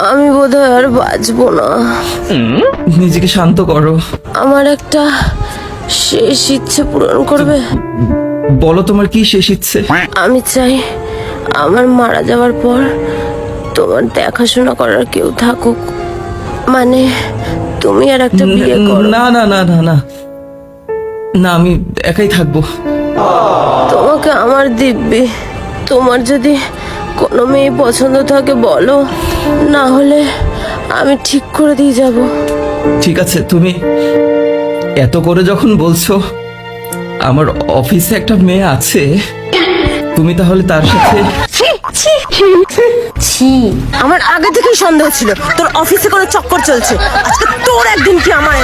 হয় আর বাঁচবো না। নিজেকে শান্ত করো। আমার একটা শেষ ইচ্ছে পূরণ করবে। বলো তোমার কি শেষ ইচ্ছে? আমি চাই আমার মারা যাওয়ার পর তোমার দেখাশোনা করার কেউ থাকুক। মানে তুমি আর একটা বিয়ে করো। না না না না না। না আমি একাই থাকব। তোমাকে আমার দিব্যি। তোমার যদি কোনো মেয়ে পছন্দ থাকে বলো। না হলে আমি ঠিক করে দিয়ে যাব। ঠিক আছে তুমি এত করে যখন বলছো আমার অফিসে একটা মেয়ে আছে তুমি তাহলে তার সাথে ছি আমার আগে থেকেই সন্দেহ ছিল তোর অফিসে কোনো চক্কর চলছে। আজকে তোর একদিন কি আমার